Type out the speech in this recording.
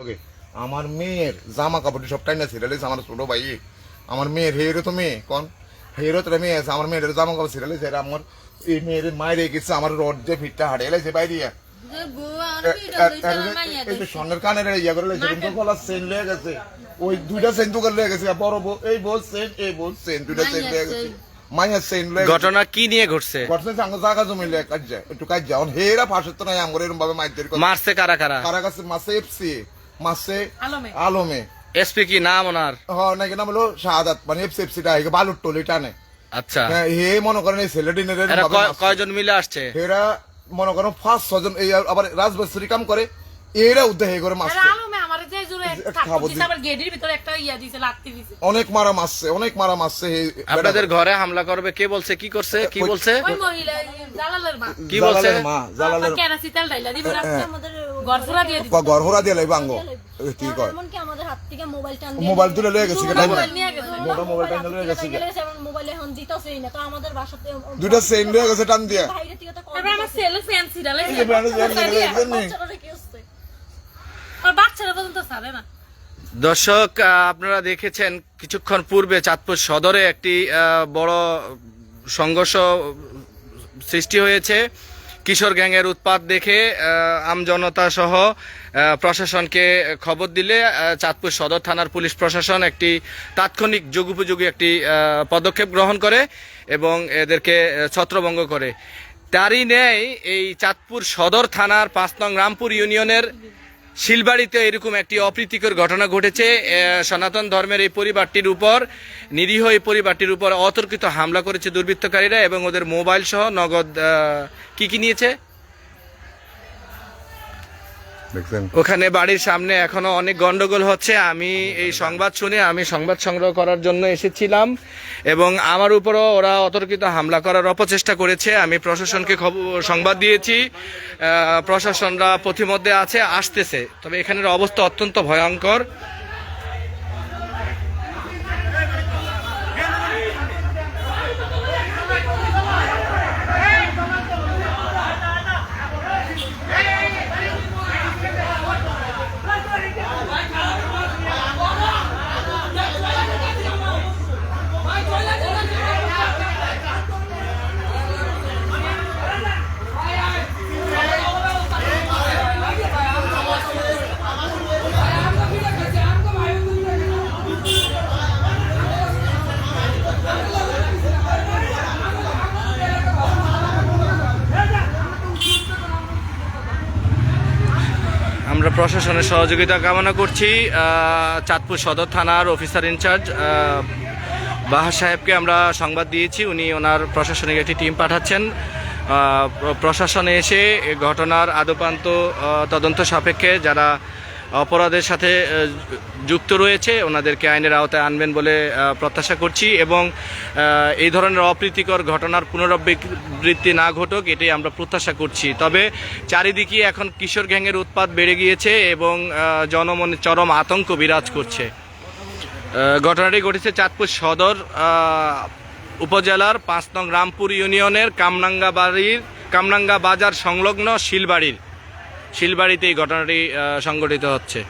ওকে। আমার মেয়ের জামা কাপড় সব টাইনা ছিড়ালিস আমার ছোট ভাই। আমার মেয়ের হেরো তো মেয়ে কোন? হেরো তো মেয়ে আছে আমার মেয়ের জামা কাপড় এরা আমার এই মেয়ের মায়ের গেছে আমার রড দিয়ে ফিটটা এলাইছে বাইরে স্বর্ণের কানের ইয়া করে লাইছে কিন্তু গলা সেন লয়ে গেছে। ওই দুইটা সেন তো লয়ে গেছে বড় বউ এই বউ সেন এই বউ সেন দুইটা সেন লয়ে গেছে। মাইয়া সেন লয়ে ঘটনা কি নিয়ে ঘটছে? ঘটনা সাঙ্গ জায়গা জমি লয়ে কাজ যায় একটু কাজ যায়। হেরা ফাঁসের তো নাই আমার এরকম ভাবে মাইদের মারছে কারা কারা? কারা কাছে মাসে এফসি মাসে আলমে। এসপি কি নাম ওনার? হ নাকি নাম হলো শাহাদাত মানে এফসি হেকে বালুর টলি টানে আচ্ছা। হ্যাঁ, হে মনে করেন এই এরা কয়জন মিলে আসছে? এরা মনে করেন পাঁচ ছজন এই আবার রাজবাস্ত্রী কাম করে এরা উদ্যোগ হে করে ইয়া দিছে অনেক মারা মারছে অনেক মারা মারছে আপনাদের ঘরে হামলা করবে কে বলছে কি করছে কি বলছে? মা। কি বলছে? মা জালালের কেরাসি দিয়ে লাইব আঙ্গ। কি কয়? এমনকি আমাদের হাত থেকে মোবাইল তুলে লয়ে গেছি টাইম লয়ে গেছি। মোবাইল এখন দিতেছেই না তো আমাদের বাসাতে দুইটা সেন লয়ে গেছে টান দিয়া। দর্শক আপনারা দেখেছেন কিছুক্ষণ পূর্বে চাঁদপুর সদরে একটি আহ, বড় সংঘর্ষ সৃষ্টি হয়েছে। কিশোর গ্যাংয়ের উৎপাত দেখে আমজনতা সহ প্রশাসনকে খবর দিলে চাঁদপুর সদর থানার পুলিশ প্রশাসন একটি তাৎক্ষণিক যুগোপযোগী একটি পদক্ষেপ গ্রহণ করে এবং এদেরকে ছত্রভঙ্গ করে। তারই ন্যায় এই চাঁদপুর সদর থানার পাঁচ নং রামপুর ইউনিয়নের শিলবাড়িতে এরকম একটি অপ্রীতিকর ঘটনা ঘটেছে। সনাতন ধর্মের এই পরিবারটির উপর, নিরীহ এই পরিবারটির উপর অতর্কিত হামলা করেছে দুর্বৃত্তকারীরা এবং ওদের মোবাইল সহ নগদ কি কি নিয়েছে? ওখানে বাড়ির সামনে এখনও অনেক গন্ডগোল হচ্ছে। আমি এই সংবাদ শুনে আমি সংবাদ সংগ্রহ করার জন্য এসেছিলাম এবং আমার উপরও ওরা অতর্কিত হামলা করার অপচেষ্টা করেছে। আমি প্রশাসনকে সংবাদ দিয়েছি। প্রশাসনরা পথিমধ্যে আছে, আসতেছে। তবে এখানের অবস্থা অত্যন্ত ভয়ঙ্কর। আমরা প্রশাসনের সহযোগিতা কামনা করছি চাঁদপুর সদর থানার অফিসার ইনচার্জ বাহার সাহেবকে আমরা সংবাদ দিয়েছি, উনি ওনার প্রশাসনিক একটি টিম পাঠাচ্ছেন। প্রশাসনে এসে ঘটনার আদপান্ত তদন্ত সাপেক্ষে যারা অপরাধের সাথে যুক্ত রয়েছে। ওনাদেরকে আইনের আওতায় আনবেন বলে প্রত্যাশা করছি এবং এই ধরনের অপ্রীতিকর ঘটনার পুনরাবৃত্তি না ঘটুক, এটাই আমরা প্রত্যাশা করছি। তবে চারিদিকে এখন কিশোর গ্যাংয়ের উৎপাত বেড়ে গিয়েছে এবং জনমনে চরম আতঙ্ক বিরাজ করছে। ঘটনাটি ঘটেছে চাঁদপুর সদর উপজেলার পাঁচ নং রামপুর ইউনিয়নের কামনাঙ্গা বাড়ির কামনাঙ্গা বাজার সংলগ্ন শিলবাড়ির। শিলবাড়িতে এই ঘটনাটি সংঘটিত হচ্ছে।